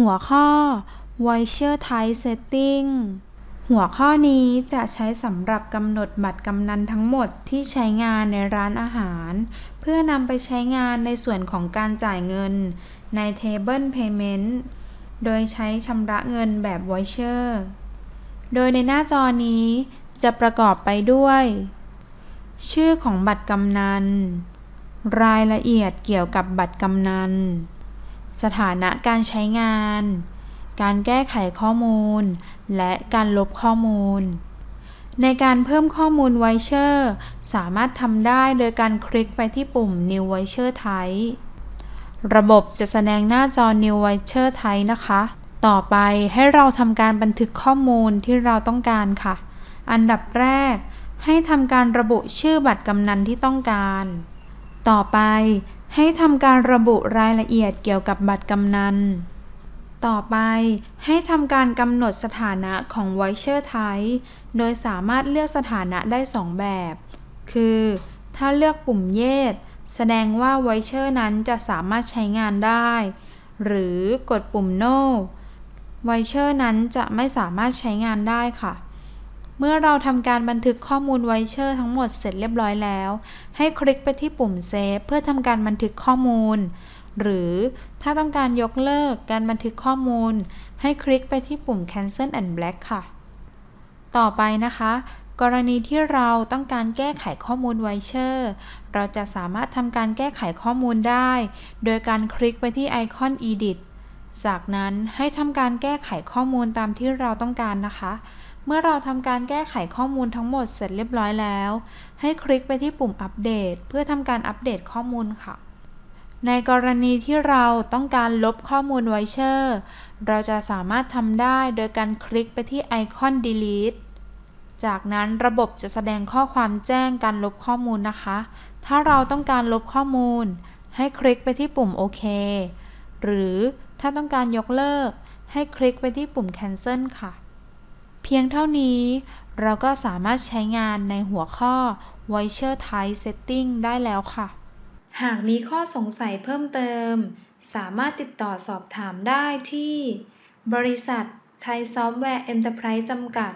หัวข้อ Voucher Type Setting หัวข้อนี้จะใช้สำหรับกำหนดบัตรกำนันทั้งหมดที่ใช้งานในร้านอาหาร เพื่อนำไปใช้งานในส่วนของการจ่ายเงินใน Table Payment โดยใช้ชำระเงินแบบ Voice โดยในหน้าจอนี้จะประกอบไปด้วย ชื่อของบัตรกำนัน รายละเอียดเกี่ยวกับบัตรกำนัน สถานะการใช้งาน การแก้ไขข้อมูล และการลบข้อมูล ในการเพิ่มข้อมูลไวเชอร์สามารถทำได้โดยการคลิกไปที่ปุ่ม New Voucher Type ระบบจะแสดงหน้าจอ New Voucher Type นะคะ ต่อไปให้เราทำการบันทึกข้อมูลที่เราต้องการค่ะ อันดับแรก ให้ทำการระบุชื่อบัตรกำนันที่ต้องการ ต่อไป ให้ทำการระบุรายละเอียดเกี่ยวกับบัตรกำนัน ต่อไปให้ทำการกำหนดสถานะของ Voucher Type โดยสามารถเลือกสถานะได้ 2 แบบ คือ ถ้าเลือกปุ่มเยสแสดงว่า Voucher นั้นจะสามารถใช้งานได้ หรือกดปุ่ม No Voucher นั้นจะไม่สามารถใช้งานได้ค่ะ เมื่อเราทำการบันทึกข้อมูลไวเชอร์ทั้งหมดเสร็จเรียบร้อยแล้ว ให้คลิกไปที่ปุ่มเซฟเพื่อทำการบันทึกข้อมูล หรือถ้าต้องการยกเลิกการบันทึกข้อมูล ให้คลิกไปที่ปุ่ม cancel and black ค่ะ ต่อไปนะคะ กรณีที่เราต้องการแก้ไขข้อมูลไวเชอร์เราจะสามารถทำการแก้ไขข้อมูลได้ โดยการคลิกไปที่ไอคอน edit จากนั้นให้ทำการแก้ไขข้อมูลตามที่เราต้องการนะคะ เมื่อเราทำการแก้ไขข้อมูลทั้งหมดเสร็จเรียบร้อยแล้ว ให้คลิกไปที่ปุ่มอัปเดต เพื่อทำการอัปเดตข้อมูลค่ะ ในกรณีที่เราต้องการลบข้อมูลไวเชอร์ เราจะสามารถทำได้โดยการคลิกไปที่ไอคอน delete จากนั้นระบบจะแสดงข้อความแจ้งการลบข้อมูลนะคะ ถ้าเราต้องการลบข้อมูล ให้คลิกไปที่ปุ่มโอเค หรือถ้าต้องการยกเลิก ให้คลิกไปที่ปุ่ม cancel ค่ะ พียงเท่านี้เราก็สามารถใช้งานในหัวข้อ Voucher Type Setting ได้แล้วค่ะ หากมีข้อสงสัยเพิ่มเติม สามารถติดต่อสอบถามได้ที่ บริษัทไทยซอฟต์แวร์เอ็นเตอร์ไพรส์จำกัด